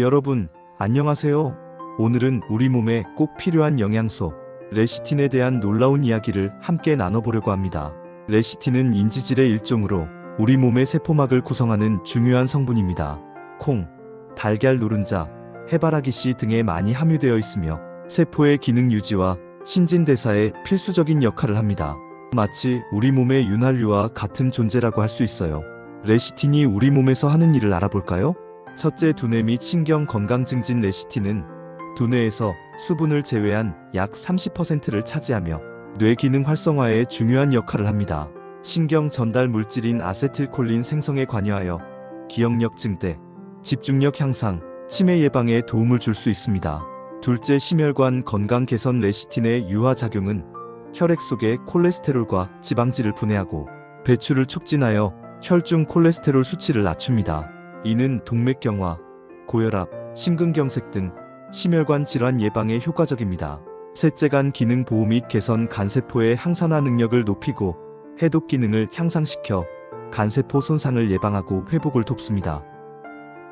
여러분, 안녕하세요. 오늘은 우리 몸에 꼭 필요한 영양소, 레시틴에 대한 놀라운 이야기를 함께 나눠보려고 합니다. 레시틴은 인지질의 일종으로 우리 몸의 세포막을 구성하는 중요한 성분입니다. 콩, 달걀 노른자, 해바라기 씨 등에 많이 함유되어 있으며 세포의 기능 유지와 신진대사에 필수적인 역할을 합니다. 마치 우리 몸의 윤활유와 같은 존재라고 할 수 있어요. 레시틴이 우리 몸에서 하는 일을 알아볼까요? 첫째 두뇌 및 신경 건강 증진 레시틴은 두뇌에서 수분을 제외한 약 30%를 차지하며 뇌 기능 활성화에 중요한 역할을 합니다. 신경 전달 물질인 아세틸콜린 생성에 관여하여 기억력 증대, 집중력 향상, 치매 예방에 도움을 줄 수 있습니다. 둘째 심혈관 건강 개선 레시틴의 유화 작용은 혈액 속의 콜레스테롤과 지방질을 분해하고 배출을 촉진하여 혈중 콜레스테롤 수치를 낮춥니다. 이는 동맥경화, 고혈압, 심근경색 등 심혈관 질환 예방에 효과적입니다. 셋째 간 기능 보호 및 개선 간세포의 항산화 능력을 높이고 해독 기능을 향상시켜 간세포 손상을 예방하고 회복을 돕습니다.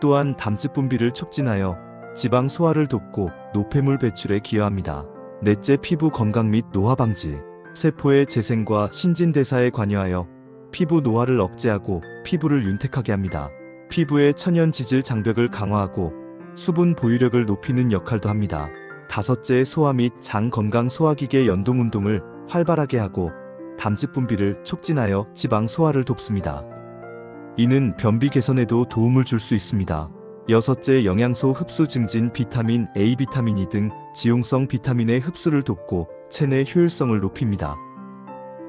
또한 담즙 분비를 촉진하여 지방 소화를 돕고 노폐물 배출에 기여합니다. 넷째 피부 건강 및 노화 방지. 세포의 재생과 신진대사에 관여하여 피부 노화를 억제하고 피부를 윤택하게 합니다. 피부의 천연 지질 장벽을 강화하고 수분 보유력을 높이는 역할도 합니다. 다섯째 소화 및 장 건강 소화기계 연동 운동을 활발하게 하고 담즙 분비를 촉진하여 지방 소화를 돕습니다. 이는 변비 개선에도 도움을 줄 수 있습니다. 여섯째 영양소 흡수 증진 비타민 A 비타민 E 등 지용성 비타민의 흡수를 돕고 체내 효율성을 높입니다.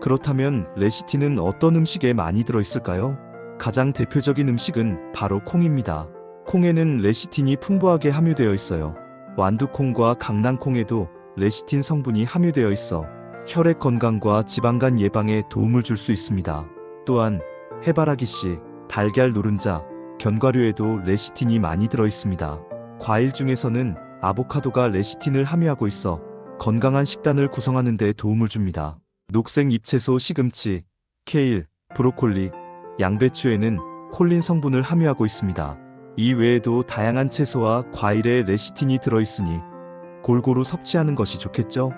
그렇다면 레시틴은 어떤 음식에 많이 들어있을까요? 가장 대표적인 음식은 바로 콩입니다. 콩에는 레시틴이 풍부하게 함유되어 있어요. 완두콩과 강낭콩에도 레시틴 성분이 함유되어 있어 혈액 건강과 지방간 예방에 도움을 줄 수 있습니다. 또한 해바라기 씨, 달걀 노른자, 견과류에도 레시틴이 많이 들어 있습니다. 과일 중에서는 아보카도가 레시틴을 함유하고 있어 건강한 식단을 구성하는 데 도움을 줍니다. 녹색 잎채소 시금치, 케일, 브로콜리, 양배추에는 콜린 성분을 함유하고 있습니다. 이 외에도 다양한 채소와 과일에 레시틴이 들어있으니 골고루 섭취하는 것이 좋겠죠?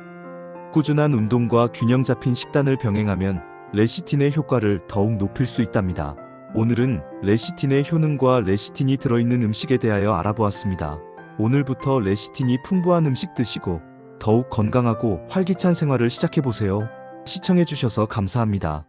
꾸준한 운동과 균형 잡힌 식단을 병행하면 레시틴의 효과를 더욱 높일 수 있답니다. 오늘은 레시틴의 효능과 레시틴이 들어있는 음식에 대하여 알아보았습니다. 오늘부터 레시틴이 풍부한 음식 드시고 더욱 건강하고 활기찬 생활을 시작해보세요. 시청해주셔서 감사합니다.